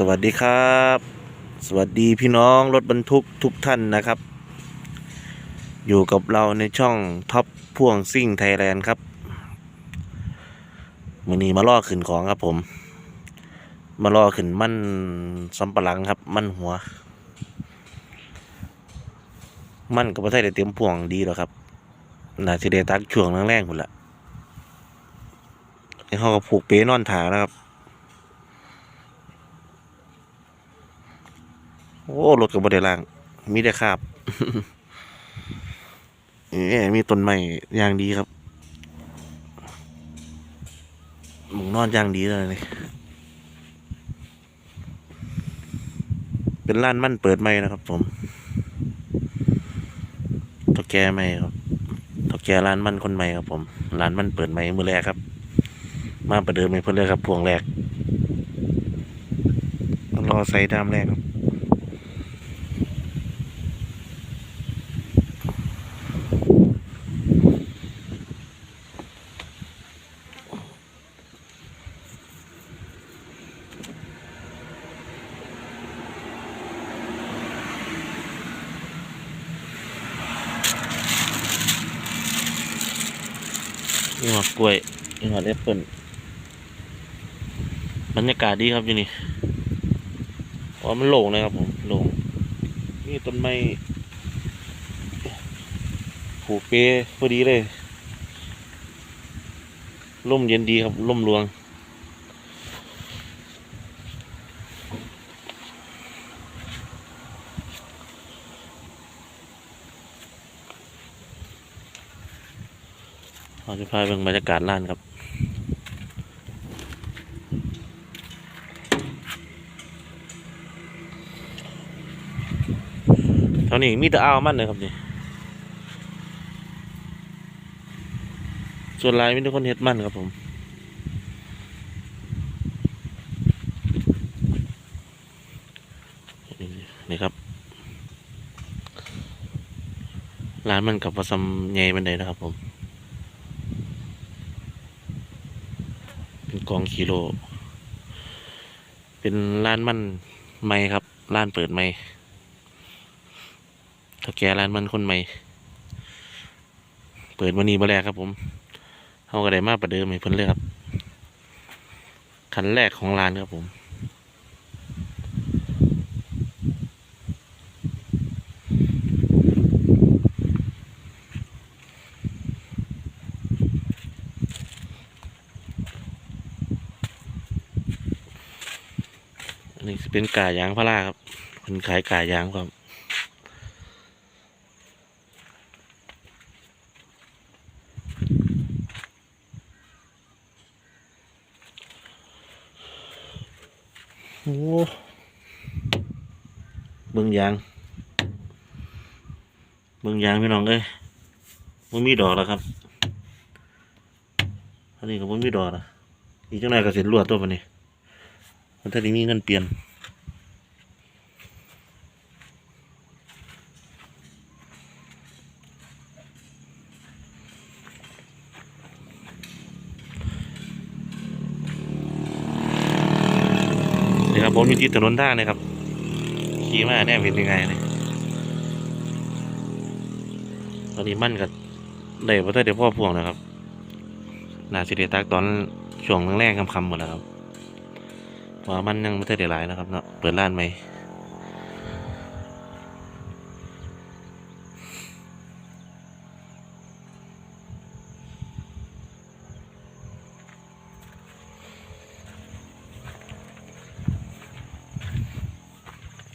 สวัสดีครับ สวัสดีพี่น้องรถบรรทุกทุกท่านนะครับ อยู่กับเราในช่องท็อปพ่วงซิ่งไทยแลนด์ครับมือนี้มาล่อขึ้นของครับผม มาล่อขึ้นมั่นสำปะหลังครับ มั่นหัว มั่นกับประเทศได้เตรียมพ่วงดีแล้วครับน่าจะได้ตักช่วงแรงๆคนละให้เขาก็ผูกเป้นอนถานะครับ อ้รถกับบไดล่าง มีแต่คราบนี่มีต้นไม้อย่างดีครับหมุงนอนอย่างดีเลยนี่เป็นร้านมั่นเปิดใหม่นะครับ ผมตกแกใหม่ครับตกแกร้านมั่นคนใหม่ครับ ผมร้านมั่นเปิดใหม่มือแรกครับ มาประเดิมให้เพื่อนเลยครับพวงแรกรอใส่ดามแรกครับ นี่หัวกล้วยนี่หัวแอปเปิ้ลบรรยากาศดีครับอยู่นี่เพราะว่ามันโล่งนะครับผมโล่งนี่ต้นไม้ผูกเปพอดีเลยร่มเย็นดีครับร่มรวง เราจะพาไปเบิ่งบรรยากาศร้านครับเท่านี้มีแต่อ้าวมันเลยครับนี่ส่วนลายมีแต่คนเฮ็ดมันครับผมนี่ครับร้านมันกับผสมใหญ่บันไดนะครับผม เป็น กองกิโล เป็นร้านมันไม่ครับ ร้านเปิดไม่ถ้าแกร้านมันคนใหม่ เปิดวันนี้มาแรกครับผมเขาก็ได้มาประเดิมให้เพิ่นเลยครับคันแรกของร้านครับผม เป็นกายางพาราครับเป็นขายกายางครับโอ้เบิ่งยางเบิ่งยางพี่น้องเอ้ยมันมีดอกแล้วครับอันนี้ก็มันมีดอกนะอีกจังไรก็เสร็จรวดตัวปะนี่มันถ้าได้มีเงินเปลี่ยน ผมอยู่ที่ถนนท่างนะครับ ขี่มาแน่เป็นยังไงเนี่ยตอนนี้มั่นกับได้พระเจ้าเดี๋ยวพ่อพ่วงนะครับนาสิเดตักตอนช่วงแรกๆคำๆหมดแล้วครับว่ามันยังไม่ได้ได้หลายนะครับเนาะเปิดร้านไหม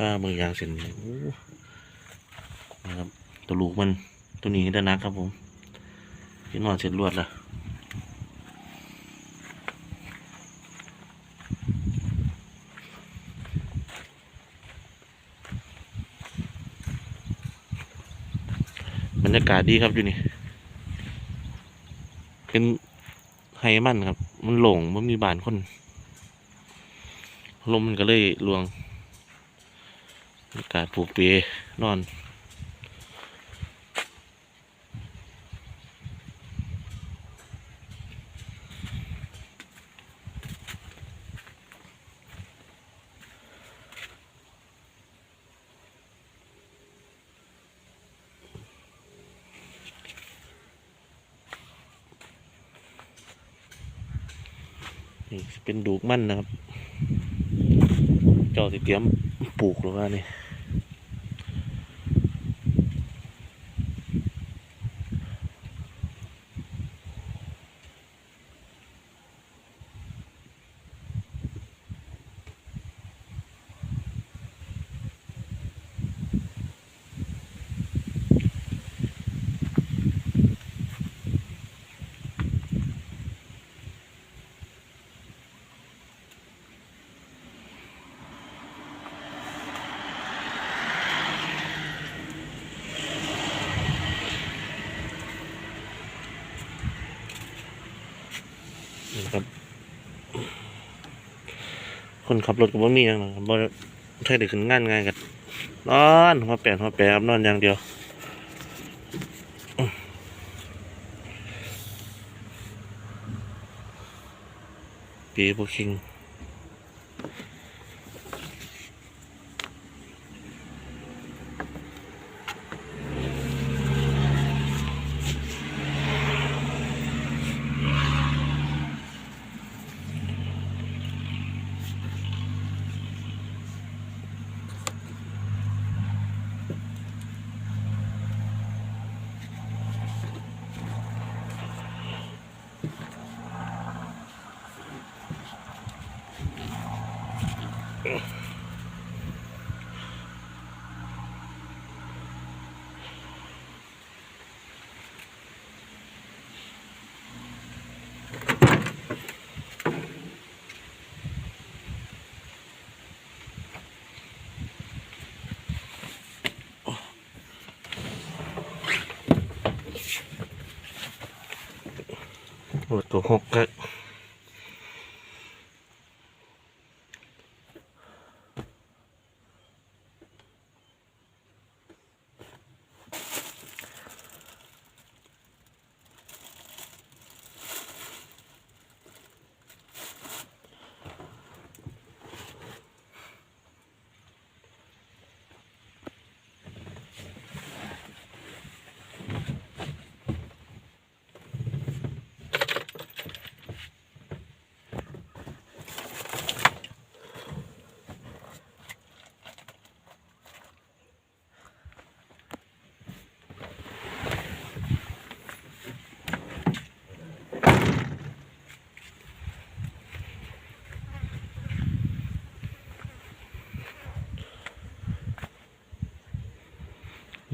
ผ้ามือยางเส้นนี้โอ้นะครับตัวลูกมันตัวนี้ด้านนักครับผมพี่นอนเสร็จรวดละบรรยากาศดีครับอยู่นี่ เป็นไฮมันครับ มันหลงมันมีบานคน ลมมันก็เลยลวง กาศปูเปยนอนนี่เป็นดูกมั่นนะครับ เจ้าที่เตรียมปลูกหรือว่านี่ คนขับรถก็บ่มีอยังนะครับบ่ใช่ได้ขึ้นงานง่ายกันนอนหัวแปดหัวแปดครับนอนอย่างเดียวปีบุคิง โอ้ตัว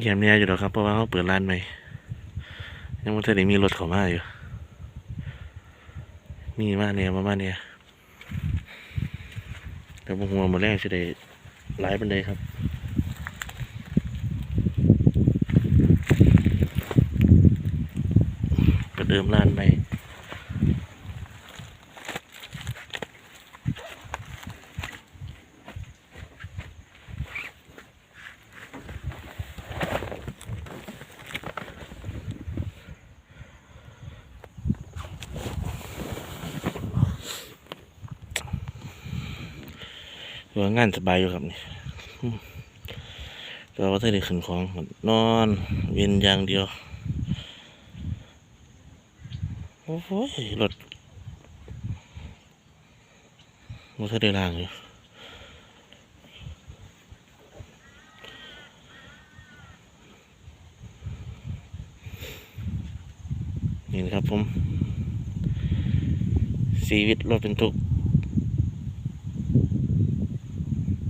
เยี่ยมเนี่ยอยู่หรอกครับเพราะว่าเขาเปิดร้านใหม่ยังไม่ทันได้มีรถเข้ามาอยู่มีมาเนี่ยประมาเนี่ยแต่บางหัวมดแรกจะได้หลายปันไดครับประเดิมร้านใหม่ ถือว่างานสบายอยู่ครับนี่อืมก็ว่าถ้าได้ขึ้นของนอนเวียนอย่างเดียว โอ้โหรถว่าถ้าได้ล่างอยู่นี่นะครับผมชีวิตรถเป็นทุกข์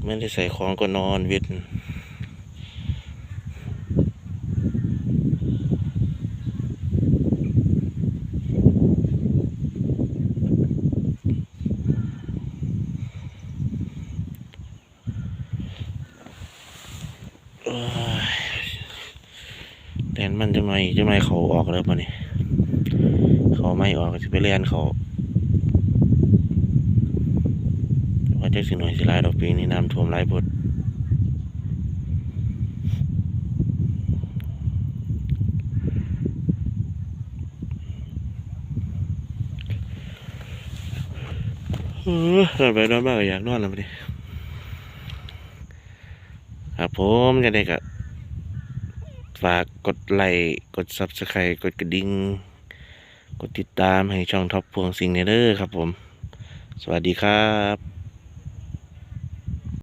ไม่ได้ใส่ของก็นอนเวิทแดนมันจะไม่จะไม่เขาออกแล้วปะนี่เขาไม่ออกจะไปเรียนเขา ว่าจะสิหน่อยสิลายดอกปีนี้น้ำท่วมหลายบทเออนอนไปนอนมากอยากนอนแล้วปะนี่ครับผมจะได้กับฝากกดไลค์กด subscribe กดกระดิ่งกดติดตามให้ช่องท็อปพวงสิงเนเดอร์ครับผม สวัสดีครับ